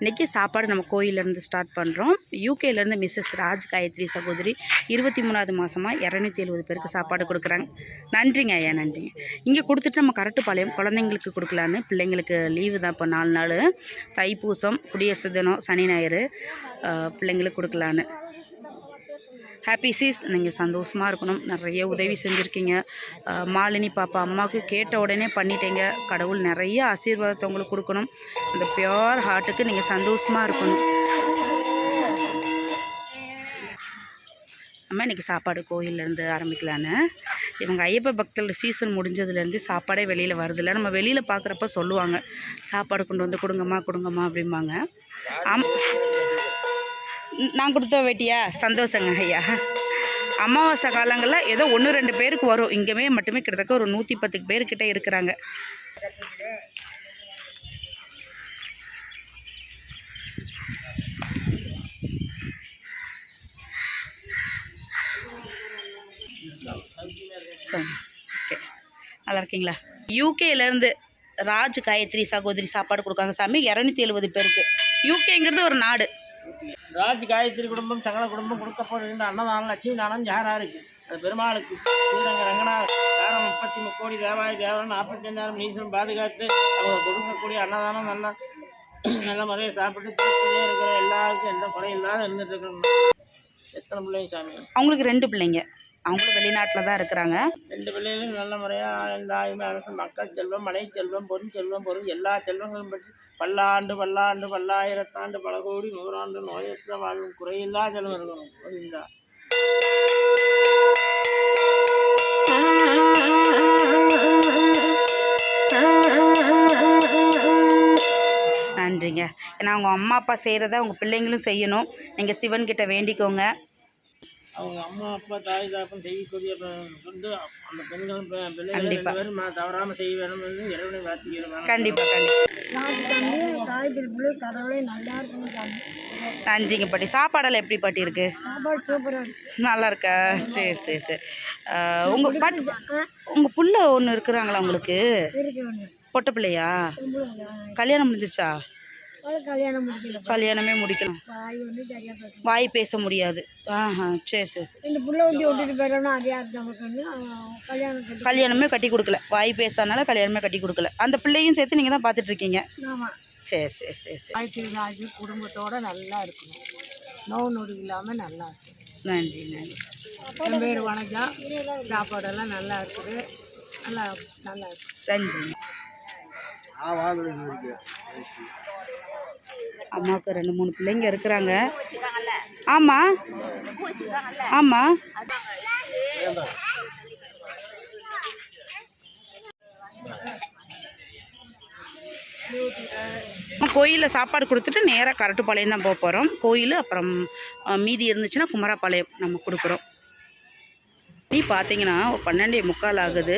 இன்றைக்கி சாப்பாடு நம்ம கோயிலேருந்து ஸ்டார்ட் பண்ணுறோம் யூகேலேருந்து மிஸ்ஸஸ் ராஜ் காயத்ரி சகோதரி இருபத்தி மூணாவது மாதமாக இரநூத்தி எழுபது பேருக்கு சாப்பாடு கொடுக்குறாங்க. நன்றிங்க ஐயா நன்றிங்க. இங்கே கொடுத்துட்டு நம்ம கரட்டுப்பாளையம் குழந்தைங்களுக்கு கொடுக்கலான்னு பிள்ளைங்களுக்கு லீவு தான் இப்போ நாலு நாள். தைப்பூசம் குடியரசு தினம் சனி ஞாயிறு பிள்ளைங்களுக்கு கொடுக்கலான்னு. ஹாப்பி சீஸ் நீங்கள் சந்தோஷமாக இருக்கணும். நிறைய உதவி செஞ்சுருக்கீங்க. மாலினி பாப்பா அம்மாவுக்கு கேட்ட உடனே பண்ணிட்டீங்க. கடவுள் நிறைய ஆசீர்வாதத்தை உங்களுக்கு கொடுக்கணும். அந்த பியோர் ஹார்ட்டுக்கு நீங்கள் சந்தோஷமாக இருக்கணும். நம்ம இன்றைக்கி சாப்பாடு கோயிலேருந்து ஆரம்பிக்கலான்னு. இவங்க ஐயப்ப பக்தர்கள் சீசன் முடிஞ்சதுலேருந்து சாப்பாடே வெளியில் வருதில்ல. நம்ம வெளியில் பார்க்குறப்ப சொல்லுவாங்க. சாப்பாடு கொண்டு வந்து கொடுங்கம்மா கொடுங்கம்மா அப்படிம்பாங்க. ஆம். நான் கொடுத்த வேட்டியா? சந்தோஷங்க ஐயா. அமாவாசை காலங்களில் ஏதோ ஒன்று ரெண்டு பேருக்கு வரும். இங்கேமே மட்டுமே கிட்டத்தட்ட ஒரு நூற்றி பத்து பேர்கிட்ட இருக்கிறாங்க. ஓகே. நல்லா இருக்கீங்களா? யூகேலேருந்து ராஜ் காயத்ரி சகோதரி சாப்பாடு கொடுக்காங்க சாமி. இரநூத்தி எழுபது பேருக்கு. யூகேங்கிறது ஒரு நாடு. ராஜ் காயத்ரி குடும்பம் சகல குடும்பம் கொடுக்கப்படுகின்ற அன்னதானம் லட்சுமி தானம் இருக்குது அது பெருமாளுக்கு. ஸ்ரீரங்க ரங்கநாதர். காரம் முப்பத்தி கோடி தேவாய தேவன் நாற்பத்தஞ்சாயிரம் நீசன் பாதுகாத்து அவங்க கொடுக்கக்கூடிய அன்னதானம் நல்லா நல்ல முறையை சாப்பிட்டு திருப்தியே இருக்கிற எல்லாருக்கும் எந்த குறையும் இல்லாத இருந்துட்டு இருக்கணும். எத்தனை பிள்ளைங்க சாமி? அவங்களுக்கு ரெண்டு பிள்ளைங்க. அவங்களும் வெளிநாட்டில் தான் இருக்கிறாங்க. ரெண்டு பிள்ளைகளும் நல்ல முறையாக எல்லாருமே அரசு மக்கள் செல்வம் மனை செல்வம் பொருள் செல்வம் பொருள் எல்லா செல்வங்களும் பற்றி பல்லாண்டு பல்லாண்டு பல்லாயிரத்தாண்டு பல கோடி நூறாண்டு நோயற்ற வாழும் குறையில்லா செல்வம் இருக்கணும் கோவிந்தா நன்றிங்க. ஏன்னா அவங்க அம்மா அப்பா செய்கிறத அவங்க பிள்ளைங்களும் செய்யணும். நீங்கள் சிவன்கிட்ட வேண்டிக்கோங்க. அவங்க அம்மா அப்பா தாய் தாப்பன் செய்யக்கூடிய கொண்டு அந்த பெண்களும் பெ- பிள்ளைகளும் கண்டிப்பா. ரெண்டு பேரும் ம- தவறாம செய்ய வேணும் என்று இறைவனை வாழ்த்துகிறேன் கண்டிப்பாக கண்டிப்பாக காய்கறி புளி கடவுளே நல்லா இருக்குங்க சாமி நன்றிங்க பாட்டி. சாப்பாடெல்லாம் எப்படி பாட்டி இருக்கு? சாப்பாடு சூப்பராக இருக்கு. நல்லா இருக்கா? சரி சரி சரி. உங்கள் பாட்டி உங்கள் புள்ள ஒன்று இருக்கிறாங்களா உங்களுக்கு? பொட்ட பிள்ளையா? கல்யாணம் முடிஞ்சிருச்சா? அது கல்யாணம் பேசணும் வாய் பேச முடியாது. ஆஹா சரி சரி ரெண்டு புள்ள வண்டி ஓட்டிட்டு போயிடணும் அதே அது நமக்கு வந்து அவன் கல்யாணம் கட்டி கல்யாணமே கட்டி கொடுக்கல. வாய் பேசாதனால கல்யாணமே கட்டி கொடுக்கல. அந்த பிள்ளையும் சேர்த்து நீங்கள் தான் பார்த்துட்டு இருக்கீங்க. ஆமாம் சரி சரி சரி சரி. ராஜி குடும்பத்தோட நல்லா இருக்கணும். நோவு நொடி இல்லாமல் நல்லா இருக்கணும். நன்றி நன்றி. என் பேர் வணக்கம். சாப்பாடெல்லாம் நல்லா இருக்குது. நல்லா நல்லா இருக்கு. நன்றி. அம்மாவுக்கு ரெண்டு மூணு பிள்ளைங்க இருக்கிறாங்க. ஆமாம் ஆமாம் கோயிலில் சாப்பாடு கொடுத்துட்டு நேராக கரட்டுப்பாளையம் தான் போக போகிறோம் கோயில் அப்புறம் மீதி இருந்துச்சுன்னா குமராப்பாளையம் நம்ம கொடுக்குறோம். இட்லி பார்த்தீங்கன்னா பன்னெண்டே முக்கால் ஆகுது.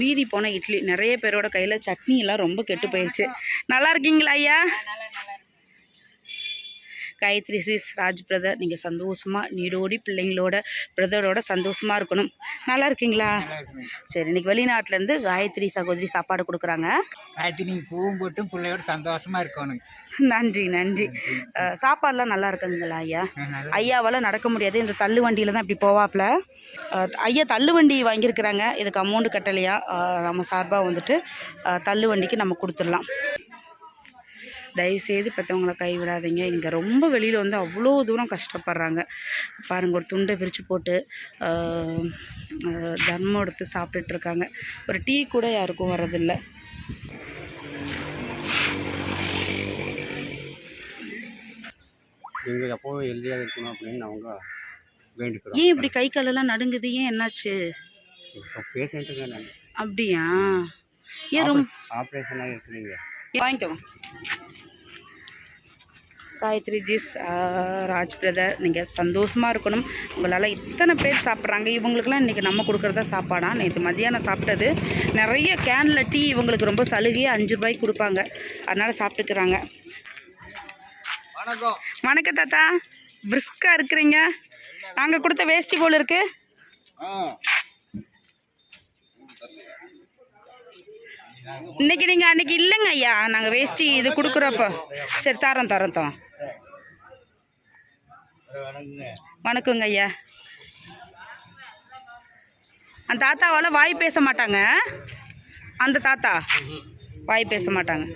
மீதி போன இட்லி நிறைய பேரோட கையில் சட்னி எல்லாம் ரொம்ப கெட்டு போயிடுச்சு நல்லா இருக்கீங்களா ஐயா? காயத்ரி சிஸ் ராஜ் பிரதர் நீங்கள் சந்தோஷமாக நீடோடி பிள்ளைங்களோட பிரதரோட சந்தோஷமாக இருக்கணும். நல்லா இருக்கீங்களா? சரி இன்னைக்கு வெளிநாட்டிலேருந்து காயத்ரி சகோதரி சாப்பாடு கொடுக்குறாங்க. காய்ச்சி நீங்கள் பூவும் போட்டும் பிள்ளையோட சந்தோஷமா இருக்கணும். நன்றி நன்றி. சாப்பாடுலாம் நல்லா இருக்குங்களா ஐயா? ஐயாவால் நடக்க முடியாது இந்த தள்ளு வண்டியில் தான் இப்படி போவாப்புல. ஐயா தள்ளு வண்டி வாங்கியிருக்கிறாங்க இதுக்கு அமௌண்ட் கட்டலையா? நம்ம சார்பாக வந்துட்டு தள்ளு வண்டிக்கு நம்ம கொடுத்துடலாம். தயவுசெய்து பெற்றவங்களை கைவிடாதீங்க. இங்கே ரொம்ப வெளியில் வந்து அவ்வளோ தூரம் கஷ்டப்படுறாங்க. பாருங்கள் ஒரு துண்டை விரித்து போட்டு தர்மம் எடுத்து சாப்பிட்டுட்டு இருக்காங்க. ஒரு டீ கூட யாருக்கும் வர்றதில்ல. நீங்கள் எப்போவும் ஹெல்த்தியாக இருக்கணும் அப்படின்னு அவங்க வேண்டிக்கிறோம். ஏன் இப்படி கை காலெல்லாம் நடுங்குது? ஏன் என்னாச்சு? பேஷண்ட்டுங்க நான். அப்படியா? ஏன் ரொம்ப ஆப்ரேஷனாக இருக்கிறீங்க வாங்கிக்கோங்க காயத்ரி ஜிஸ் ராஜ் பிரதர் நீங்கள் சந்தோஷமாக இருக்கணும். உங்களால் இத்தனை பேர் சாப்பிட்றாங்க. இவங்களுக்குலாம் இன்றைக்கி நம்ம கொடுக்குறதா சாப்பாடா? நேற்று மதியானம் சாப்பிட்டது. நிறைய கேனில் டீ இவங்களுக்கு ரொம்ப சலுகையாக அஞ்சு ரூபாய்க்கு கொடுப்பாங்க. அதனால் சாப்பிட்டுக்கிறாங்க. வணக்கம். வணக்கம் தாத்தா. பிரிஸ்காக இருக்கிறீங்க? நாங்கள் கொடுத்த வேஷ்டி போல் இருக்குது இன்னைக்கு நீங்கள் அன்னைக்கு இல்லைங்க ஐயா. நாங்கள் வேஷ்டி இது கொடுக்குறப்போ. சரி தரோம் தரோம் தரோம். வணக்கங்க. ஐயா. அந்த தாத்தாவால் வாய் பேச மாட்டாங்க? அந்த தாத்தா? வாய் பேச மாட்டாங்க.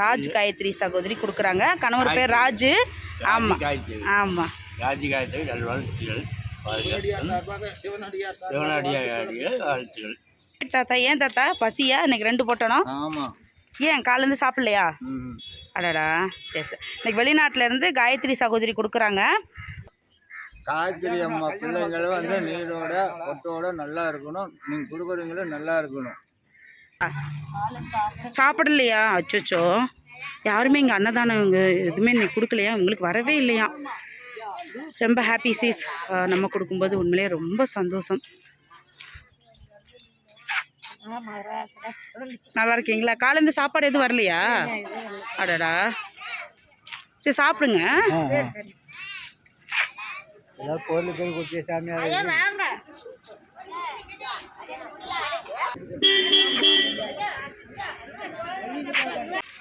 ராஜ் காயத்ரி சகோதரி கொடுக்குறாங்க. கணவர் பேர் ராஜு. ஆமாம் ஆமாம் ராஜி காயத்ரி நல்வாழ்த்துகள் வாழ்த்துகள் தாத்தா ஏன் தாத்தா? பசியா? இன்னைக்கு ரெண்டு போட்டனோ ஆமாம் ஏன் காலேருந்து சாப்பிட்லையா? அடடா சரி சரி. இன்னைக்கு வெளிநாட்டுல இருந்து காயத்ரி சகோதரி கொடுக்குறாங்க. காய்கறி அம்மா பிள்ளைங்களும் வந்து நீரோட ஒட்டோட நல்லா இருக்கணும். நீங்கள் கொடுக்குறீங்களும் நல்லா இருக்கணும். சாப்பிடலையா? அச்சோச்சோ. யாருமே இங்கே அன்னதானம் இங்கே எதுவுமே இன்னைக்கு கொடுக்கலையா? உங்களுக்கு வரவே இல்லையா? ரொம்ப ஹாப்பி சீஸ் நம்ம கொடுக்கும்போது உண்மையிலேயே ரொம்ப சந்தோஷம். நல்லா இருக்கீங்களா காலேருந்து சாப்பாடு எதுவும் வரலையா? அடடா. சரி சாப்பிடுங்க.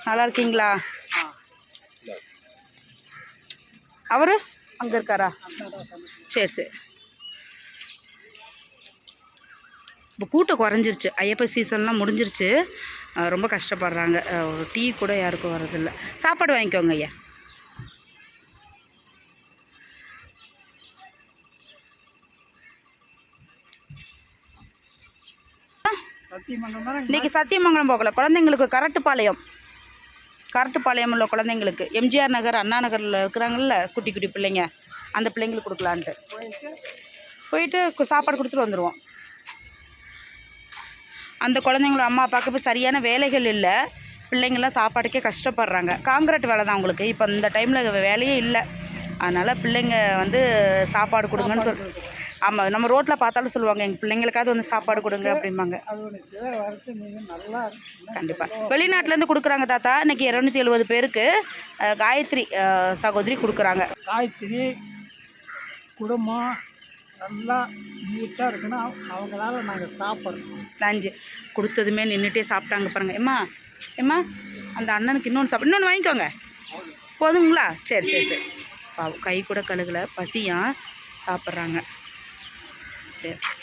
நல்லா இருக்கீங்களா அவரு அங்கே இருக்காரா? சரி சரி. இப்போ கூட்டம் குறைஞ்சிருச்சு. ஐயப்ப சீசன்லாம் முடிஞ்சிருச்சு. ரொம்ப கஷ்டப்படுறாங்க. ஒரு டீ கூட யாருக்கும் வரதில்ல சாப்பாடு வாங்கிக்கோங்க ஐயா. இன்னைக்கு சத்தியமங்கலம் போகல. குழந்தைங்களுக்கு கரட்டுப்பாளையம் கரட்டுப்பாளையம் உள்ள குழந்தைங்களுக்கு. எம்ஜிஆர் நகர் அண்ணா நகரில் இருக்கிறாங்கல்ல குட்டி குட்டி பிள்ளைங்க. அந்த பிள்ளைங்களுக்கு கொடுக்கலான்ட்டு. போயிட்டு கு- சாப்பாடு கொடுத்துட்டு வந்துடுவோம் அந்த குழந்தைங்களோட அம்மா அப்பாவுக்கு இப்போ சரியான வேலைகள் இல்லை. பிள்ளைங்களாம் சாப்பாட்டுக்கே கஷ்டப்படுறாங்க. காங்கிரீட் வேலை தான் உங்களுக்கு இப்போ இந்த டைமில் வேலையே இல்லை. அதனால் பிள்ளைங்க வந்து சாப்பாடு கொடுங்கன்னு சொல் ஆமாம் நம்ம ரோட்டில் பார்த்தாலும் சொல்லுவாங்க எங்கள் பிள்ளைங்களுக்காவது வந்து சாப்பாடு கொடுங்க அப்படிம்பாங்க. கண்டிப்பாக வெளிநாட்டிலேருந்து கொடுக்குறாங்க தாத்தா. இன்னைக்கு இரநூத்தி எழுபது பேருக்கு காயத்ரி சகோதரி கொடுக்குறாங்க. காய்கறி குடும்பம் நல்லா நீட்டாக இருக்கணும் அவங்களால நாங்கள் சாப்பிட்றோம். லஞ்சு. கொடுத்ததுமே நின்றுட்டே சாப்பிட்டாங்க பாருங்க. ஏம்மா ஏம்மா அந்த அண்ணனுக்கு இன்னொன்று சாப்பிட இன்னொன்று வாங்கிக்கோங்க. போதுங்களா? சரி சரி சரி. பாவம் கை கூட கழுகல. பசியா சாப்பிட்றாங்க. சரி சரி.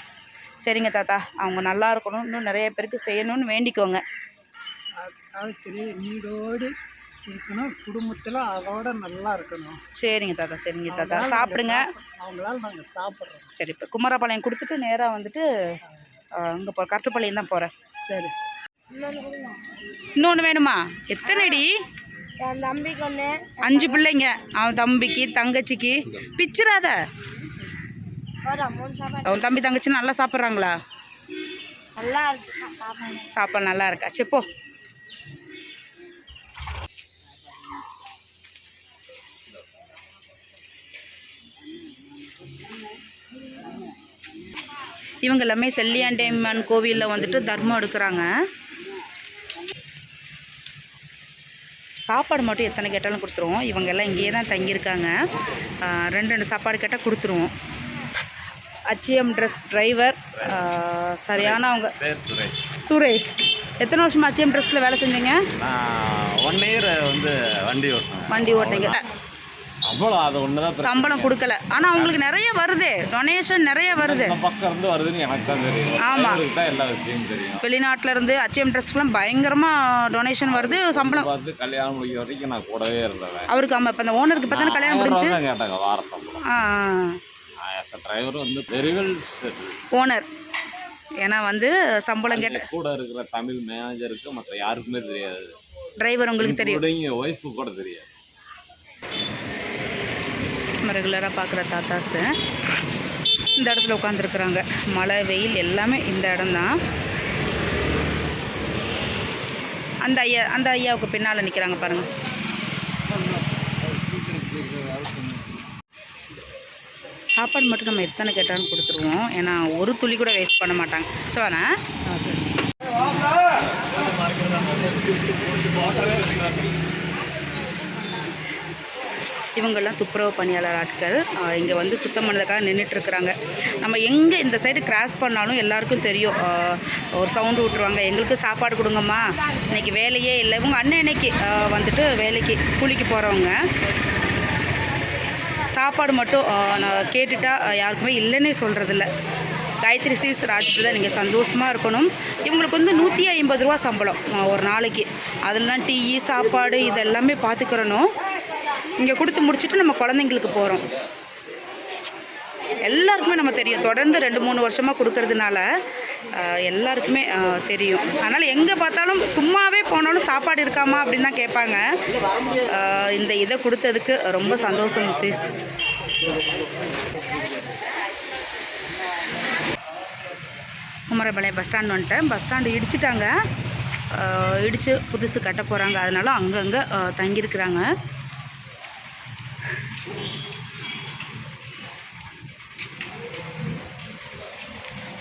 சரிங்க தாத்தா. அவங்க நல்லா இருக்கணும். இன்னும் நிறைய பேருக்கு செய்யணும்னு வேண்டிக்கோங்க. நீடோடு இருக்கணும் குடும்பத்தில் அதோட நல்லா இருக்கணும். சரிங்க தாத்தா சரிங்க தாத்தா. சாப்பிடுங்க. அவங்களால நாங்கள் சாப்பிட்றோம். சரி இப்போ குமாரபாளையம் கொடுத்துட்டு நேராக வந்துட்டு அங்கே போ கட்டுப்பாளையம் தான் போகிறேன் சரி. இன்னொன்று வேணுமா? எத்தனைடி? என் தம்பிக்கு ஒன்று அஞ்சு பிள்ளைங்க. அவன் தம்பிக்கு தங்கச்சிக்கு. சாப்பாடு. அவன் தம்பி தங்கச்சி நல்லா சாப்பிட்றாங்களா? நல்லா இருக்கு. சாப்பாடு நல்லா இருக்கா? சரி போ. இவங்க எல்லாமே செல்லியாண்டேம்மன் கோவிலில் வந்துட்டு தர்மம் எடுக்கிறாங்க. சாப்பாடு மட்டும் எத்தனை கேட்டாலும் கொடுத்துருவோம். இவங்க எல்லாம் இங்கேயே தான் தங்கியிருக்காங்க. ரெண்டு ரெண்டு சாப்பாடு கேட்டால் கொடுத்துருவோம். அச்சிஎம் ட்ரெஸ் டிரைவர் சரியான அவங்க சுரேஷ். எத்தனை வருஷமா அச்சிஎம் ட்ரெஸ்ஸில் வேலை செஞ்சீங்க? ஒன் இயர் வந்து வண்டி ஓட்டணும் வண்டி ஓட்டுறீங்க அவ்வளோ அது ஒன்று தான் சம்பளம் கொடுக்கல. ஆனால் உங்களுக்கு நிறைய வருது. டொனேஷன் நிறைய வருது. பக்கம் இருந்து வருதுன்னு எனக்கு தான் தெரியும். ஆமா. அவருக்கு தான் எல்லா விஷயமும் தெரியும். வெளிநாட்டுல இருந்து அச்சிஎம் ட்ரெஸ்க்குலாம் பயங்கரமாக டொனேஷன் வருது சம்பளம். பார்த்து கல்யாணம் முடிக்க வரைக்கும் நான் கூடவே இருந்தேன் அவருக்கு ஆமாம் இப்போ இந்த ஓனருக்கு இப்போ தானே கல்யாணம் முடிஞ்சு? கேட்டாங்க வார சம்பளம். ஆ டிரைவர் வந்து வெரி வெல் ஓனர் ஏன்னா வந்து சம்பளம் கேட்ட கூட இருக்கிற தமிழ் மேனேஜருக்கு மற்ற யாருக்குமே தெரியாது. டிரைவர் உங்களுக்கு தெரியும். ஒய்ஃபு கூட தெரியாது. நம்ம ரெகுலராக பார்க்குற தாத்தாஸு. இந்த இடத்துல உட்காந்துருக்குறாங்க மழை வெயில் எல்லாமே இந்த இடம்தான். அந்த ஐயா அந்த ஐயாவுக்கு பின்னால் நிற்கிறாங்க பாருங்கள் சாப்பாடு மட்டும் நம்ம எத்தனை கேட்டாலும் கொடுத்துருவோம். ஏன்னா ஒரு துளி கூட வேஸ்ட் பண்ண மாட்டாங்க. சோனா இவங்கெல்லாம் துப்புரவு பணியாளர் ஆட்கள். இங்கே வந்து சுத்தம் பண்ணதுக்காக நின்றுட்டுருக்குறாங்க நம்ம எங்கே இந்த சைடு கிராஸ் பண்ணாலும் எல்லாருக்கும் தெரியும். ஒரு சவுண்டு விட்ருவாங்க எங்களுக்கு சாப்பாடு கொடுங்கம்மா. இன்னைக்கு வேலையே இல்லை. இவங்க அண்ணன் இன்னைக்கு வந்துட்டு வேலைக்கு கூலிக்கு போகிறவங்க சாப்பாடு மட்டும் நான் கேட்டுட்டா யாருக்குமே இல்லைன்னே சொல்கிறதில்ல காயத்ரி சீஸ் ராஜ்பிரதா நீங்கள் சந்தோஷமாக இருக்கணும். இவங்களுக்கு வந்து நூற்றி ஐம்பது ரூபா சம்பளம் ஒரு நாளைக்கு. அதெல்லாம் டீ சாப்பாடு இதெல்லாமே பார்த்துக்கிறணும் இங்கே கொடுத்து முடிச்சுட்டு நம்ம குழந்தைங்களுக்கு போகிறோம் எல்லாருக்குமே நம்ம தெரியும். தொடர்ந்து ரெண்டு மூணு வருஷமாக கொடுக்கறதுனால எல்லாருக்குமே தெரியும். அதனால் எங்கே பார்த்தாலும் சும்மாவே போனாலும் சாப்பாடு இருக்காமா அப்படின்னு தான் கேட்பாங்க. இந்த இதை கொடுத்ததுக்கு ரொம்ப சந்தோஷம் சிஸ் குமரபாளையம் பஸ் ஸ்டாண்ட் வந்துட்டேன் பஸ் ஸ்டாண்டு இடிச்சிட்டாங்க. இடித்து புதுசு கட்ட போகிறாங்க அதனால அங்கங்கே தங்கியிருக்கிறாங்க.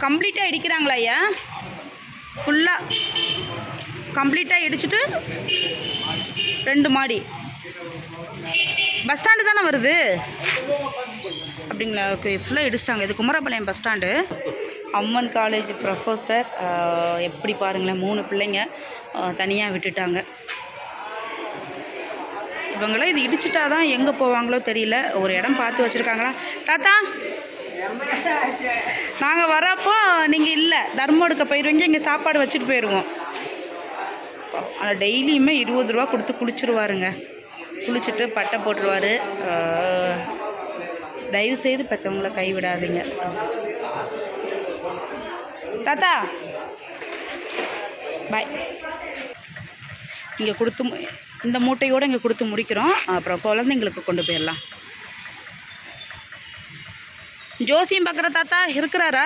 கம்ப்ளீட்டாக இடிக்கிறாங்களா ஐயா? ஃபுல்லாக கம்ப்ளீட்டாக இடிச்சிட்டு ரெண்டு மாடி. பஸ் ஸ்டாண்டு தானே வருது? அப்படிங்களா? ஓகே ஃபுல்லாக இடிச்சிட்டாங்க. இது Kumarapalayam bus stand. Amman college professor எப்படி பாருங்களேன் மூணு பிள்ளைங்க தனியாக விட்டுட்டாங்க. இவங்களாம் இது இடிச்சிட்டா தான் எங்கே போவாங்களோ தெரியல. ஒரு இடம் பார்த்து வச்சுருக்காங்களா? தாத்தா நாங்கள் வரப்போ நீங்கள் இல்லை. தர்மம் எடுக்க போயிடுவீங்க இங்கே சாப்பாடு வச்சுட்டு போயிடுவோம் ஆனால் டெய்லியுமே இருபது ரூபா கொடுத்து குளிச்சிருவாருங்க. குளிச்சுட்டு பட்டை போட்டுருவார். தயவுசெய்து பெற்றவங்கள கைவிடாதீங்க. தாத்தா! பாய் இங்கே கொடுத்து மு- இந்த மூட்டையோடு இங்கே கொடுத்து முடிக்கிறோம். அப்புறம் குழந்தைங்களுக்கு கொண்டு போயிடலாம். ஜோசியம் பார்க்குற தாத்தா இருக்கிறாரா?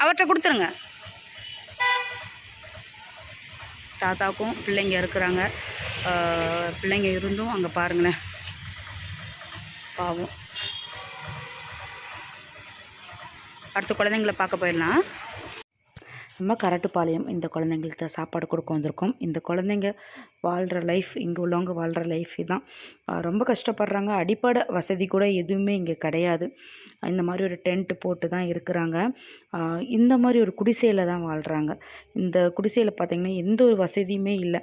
அவர்கிட்ட கொடுத்துருங்க. தாத்தாவுக்கும் பிள்ளைங்க இருக்கிறாங்க. பிள்ளைங்க இருந்தும் அங்கே பாருங்களேன். பாவம். அடுத்த குழந்தைங்கள பார்க்க போயிடலாம். நம்ம கரட்டுப்பாளையம் இந்த குழந்தைங்களுக்கு சாப்பாடு கொடுக்க வந்திருக்கோம். இந்த குழந்தைங்க வாழ்கிற லைஃப் இங்கே உள்ளவங்க வாழ்கிற லைஃப் தான் ரொம்ப கஷ்டப்படுறாங்க. அடிப்படை வசதி கூட எதுவுமே இங்கே கிடையாது. இந்த மாதிரி ஒரு டென்ட் போட்டு தான் இருக்கிறாங்க. இந்த மாதிரி ஒரு குடிசையில் தான் வாழ்கிறாங்க இந்த குடிசையில் பார்த்திங்கன்னா எந்த ஒரு வசதியுமே இல்லை.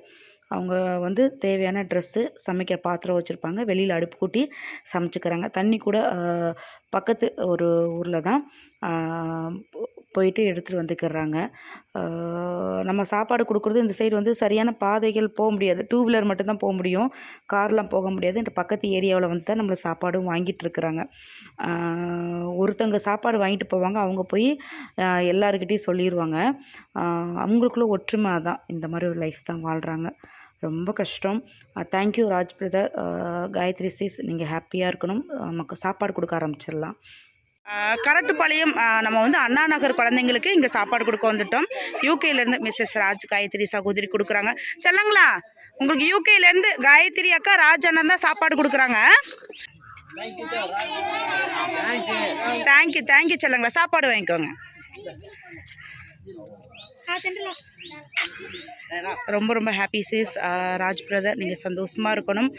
அவங்க வந்து தேவையான ட்ரெஸ்ஸு சமைக்கிற பாத்திரம் வச்சுருப்பாங்க. வெளியில் அடுப்பு கூட்டி சமைச்சுக்கிறாங்க. தண்ணி கூட பக்கத்து ஒரு ஊரில் தான் போயிட்டு எடுத்துகிட்டு வந்துக்கிறாங்க. நம்ம சாப்பாடு கொடுக்குறது இந்த சைடு வந்து சரியான பாதைகள் போக முடியாது. டூ வீலர் மட்டும்தான் போக முடியும். கார்லாம் போக முடியாது. இந்த பக்கத்து ஏரியாவில் வந்து தான் நம்மளை சாப்பாடும் வாங்கிட்டு இருக்கிறாங்க. ஒருத்தங்க சாப்பாடு வாங்கிட்டு போவாங்க. அவங்க போய் எல்லாருக்கிட்டேயும் சொல்லிடுவாங்க அவங்களுக்குள்ள ஒற்றுமை தான் இந்த மாதிரி ஒரு லைஃப் தான் வாழ்கிறாங்க ரொம்ப கஷ்டம். Thank you Raj brother Gayathri sis நீங்கள் ஹாப்பியாக இருக்கணும். நமக்கு சாப்பாடு கொடுக்க ஆரம்பிச்சிடலாம். கரட்டுப்பாளையம் நம்ம வந்து அண்ணா நகர் குழந்தைங்களுக்கு இங்கே சாப்பாடு கொடுக்க வந்துட்டோம். யூகேலேருந்து மிஸ்ஸஸ் ராஜ் காயத்ரி சகோதரி கொடுக்குறாங்க. செல்லங்களா உங்களுக்கு யூகேலேருந்து காயத்ரி அக்கா ராஜ் அண்ணன் தான் சாப்பாடு கொடுக்குறாங்க. தேங்க்யூ தேங்க்யூ செல்லங்களா சாப்பாடு வாங்கிக்கோங்க. ரொம்ப ரொம்ப ஹாப்பி சிஸ் ராஜ் பிரதர் நீங்கள் சந்தோஷமாக இருக்கணும்.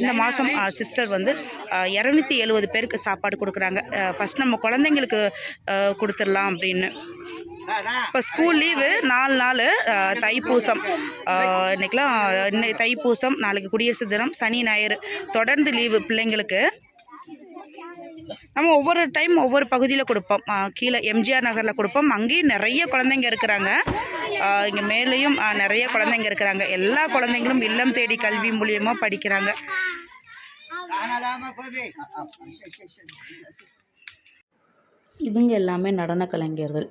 இந்த மாதம் சிஸ்டர் வந்து இரநூத்தி எழுபது பேருக்கு சாப்பாடு கொடுக்குறாங்க. ஃபஸ்ட் நம்ம குழந்தைங்களுக்கு கொடுத்துடலாம் அப்படின்னு. இப்போ ஸ்கூல் லீவு நாலு நாள் தைப்பூசம். இன்றைக்கெலாம் இன்னைக்கு தைப்பூசம் நாளைக்கு குடியரசு தினம் சனி ஞாயிறு. தொடர்ந்து லீவு பிள்ளைங்களுக்கு நம்ம ஒவ்வொரு டைம் ஒவ்வொரு பகுதியில் கொடுப்போம் கீழே எம்ஜிஆர் நகரில் கொடுப்போம் அங்கேயும் நிறைய குழந்தைங்க இருக்கிறாங்க இங்கே மேலேயும் நிறைய குழந்தைங்க இருக்கிறாங்க எல்லா குழந்தைங்களும் இல்லம் தேடி கல்வி மூலியமாக படிக்கிறாங்க இவங்க எல்லாமே நடன கலைஞர்கள்.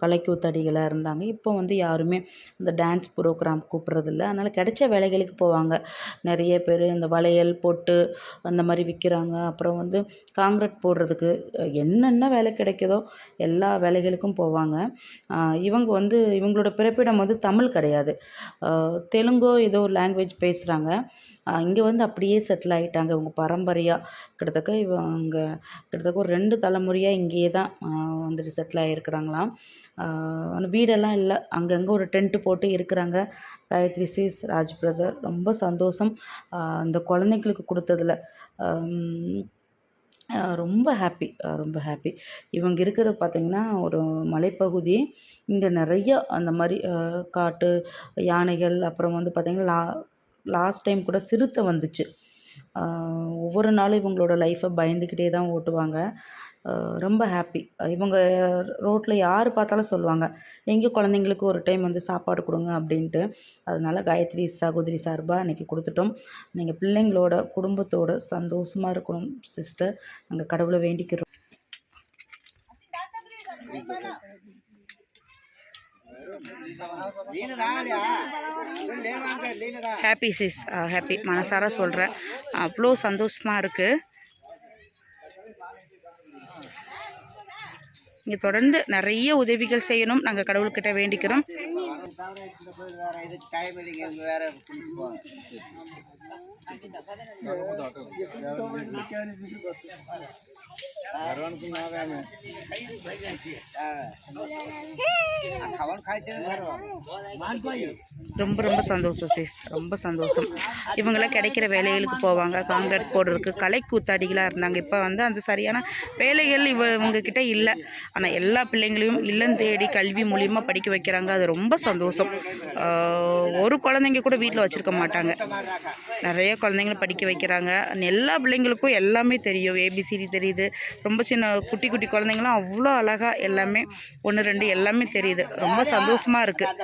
கலைக்கூத்தடிகளாக இருந்தாங்க. இப்போ வந்து யாருமே இந்த டான்ஸ் ப்ரோக்ராம் கூப்பிட்றதில்ல. அதனால் கிடைச்ச வேலைகளுக்கு போவாங்க. நிறைய பேர் இந்த வளையல் பொட்டு அந்த மாதிரி விற்கிறாங்க அப்புறம் வந்து காங்கிரட் போடுறதுக்கு என்னென்ன வேலை கிடைக்குதோ எல்லா வேலைகளுக்கும் போவாங்க. இவங்க வந்து இவங்களோட பிறப்பிடம் வந்து தமிழ் கிடையாது. தெலுங்கோ ஏதோ ஒரு லாங்குவேஜ் பேசுகிறாங்க இங்கே வந்து அப்படியே செட்டில் ஆகிட்டாங்க இவங்க பரம்பரையாக கிட்டத்தட்ட இவங்க கிட்டத்தட்ட ஒரு ரெண்டு தலைமுறையாக இங்கேயே தான் வந்துட்டு செட்டில் ஆகிருக்கிறாங்களாம் வீடெல்லாம் இல்லை. அங்கங்கே ஒரு டென்ட்டு போட்டு இருக்கிறாங்க. காயத்ரி சீஸ் ராஜ் பிரதர் ரொம்ப சந்தோஷம். அந்த குழந்தைங்களுக்கு கொடுத்ததுல. ரொம்ப ஹாப்பி ரொம்ப ஹாப்பி இவங்க இருக்கிற பார்த்திங்கன்னா ஒரு மலைப்பகுதி. இங்கே நிறைய அந்த மாதிரி காட்டு யானைகள் அப்புறம் வந்து பார்த்திங்கன்னா லா லாஸ்ட் டைம் கூட சிறுத்தை வந்துச்சு. ஒவ்வொரு நாளும் இவங்களோட லைஃப்பை பயந்துக்கிட்டே தான் ஓட்டுவாங்க. ரொம்ப ஹாப்பி இவங்க ரோட்டில் யார் பார்த்தாலும் சொல்லுவாங்க எங்கள் குழந்தைங்களுக்கு ஒரு டைம் வந்து சாப்பாடு கொடுங்க அப்படின்ட்டு. அதனால் காயத்ரி சகோதரி சார்பாக இன்றைக்கி கொடுத்துட்டோம். நீங்கள் பிள்ளைங்களோட குடும்பத்தோட சந்தோஷமாக இருக்கணும் சிஸ்டர் நாங்கள் கடவுளை வேண்டிக்கிறோம். ஹாப்பி சிஸ் ஹாப்பி மனசார சொல்கிறேன் அவ்வளோ சந்தோஷமாக இருக்குது இங்கே தொடர்ந்து நிறைய உதவிகள் செய்யணும். நாங்கள் கடவுள்கிட்ட வேண்டிக்கிறோம். ரொம்ப ரொம்ப சந்தோஷம் சிஸ் ரொம்ப சந்தோஷம். இவங்களாம் கிடைக்கிற வேலைகளுக்கு போவாங்க. காங்கிரட் போடுறதுக்கு கலை கூத்தாடிகளாக இருந்தாங்க. இப்போ வந்து அந்த சரியான வேலைகள் இவ இவங்கக்கிட்ட இல்லை. ஆனால் எல்லா பிள்ளைங்களையும் இல்லம் தேடி கல்வி மூலியமாக படிக்க வைக்கிறாங்க. அது ரொம்ப சந்தோஷம். ஒரு குழந்தைங்க கூட வீட்டில் வச்சுருக்க மாட்டாங்க. நிறைய குழந்தைங்கள படிக்க வைக்கிறாங்க. எல்லா பிள்ளைங்களுக்கும் எல்லாமே தெரியும். ஏபிசிடி தெரியுது. ரொம்ப சின்ன குட்டி குட்டி குழந்தைங்களாம் அவ்வளோ அழகாக எல்லாமே ஒன்று ரெண்டு எல்லாமே தெரியுது. ரொம்ப சந்தோஷமாக இருக்குது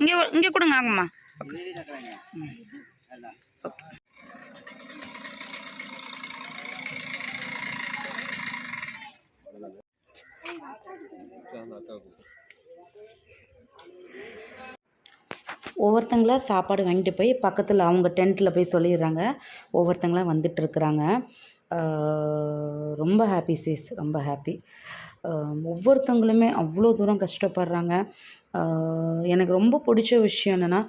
இங்கே இங்கே கொடுங்க ஆங்கம்மா அதான் ஒவ்வொருத்தங்களா சாப்பாடு வாங்கிட்டு போய் பக்கத்தில் அவங்க டென்ட்டில் போய் சொல்லிடுறாங்க. ஒவ்வொருத்தங்களாம் வந்துட்டுருக்குறாங்க. ரொம்ப ஹாப்பி சீஸ் ரொம்ப ஹாப்பி ஒவ்வொருத்தவங்களுமே அவ்வளோ தூரம் கஷ்டப்படுறாங்க. எனக்கு ரொம்ப பிடிச்ச விஷயம் என்னென்னா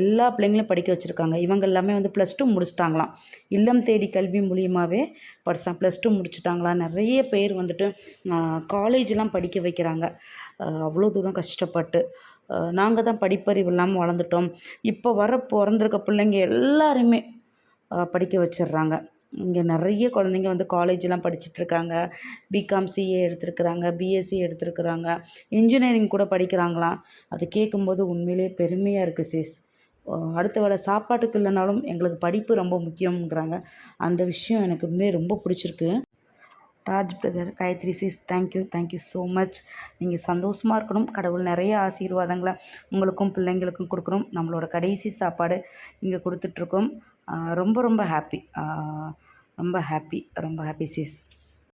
எல்லா பிள்ளைங்களும் படிக்க வச்சுருக்காங்க. இவங்க எல்லாமே வந்து ப்ளஸ் டூ முடிச்சிட்டாங்களாம். இல்லம் தேடி கல்வி மூலியமாகவே படிச்சிட்டாங்க. Plus two முடிச்சுட்டாங்களாம். நிறைய பேர் வந்துட்டு காலேஜெலாம் படிக்க வைக்கிறாங்க. அவ்வளோ தூரம் கஷ்டப்பட்டு. நாங்கள் தான் படிப்பறிவு இல்லாமல் வளர்ந்துட்டோம். இப்போ வர பிறந்திருக்க பிள்ளைங்க எல்லாருமே படிக்க வச்சிடுறாங்க இங்கே நிறைய குழந்தைங்க வந்து காலேஜெலாம் படிச்சிட்ருக்காங்க. பிகாம் சிஏ எடுத்திருக்கிறாங்க பிஎஸ்சி எடுத்திருக்கிறாங்க. இன்ஜினியரிங் கூட படிக்கிறாங்களாம். அது கேட்கும்போது உண்மையிலேயே பெருமையாக இருக்குது சிஸ் அடுத்த வேளை சாப்பாட்டுக்கு இல்லைனாலும் எங்களுக்கு படிப்பு ரொம்ப முக்கியங்கிறாங்க அந்த விஷயம் எனக்கு உண்மையே ரொம்ப பிடிச்சிருக்கு. Raj brother Gayathri sis thank you thank you so much நீங்கள் சந்தோஷமாக இருக்கணும். கடவுள் நிறைய ஆசீர்வாதங்களை உங்களுக்கும் பிள்ளைங்களுக்கும் கொடுக்கணும். நம்மளோட கடைசி சாப்பாடு இங்கே கொடுத்துட்ருக்கோம். ரொம்ப ரொம்ப ஹாப்பி ரொம்ப ஹாப்பி ரொம்ப ஹாப்பி சிஸ்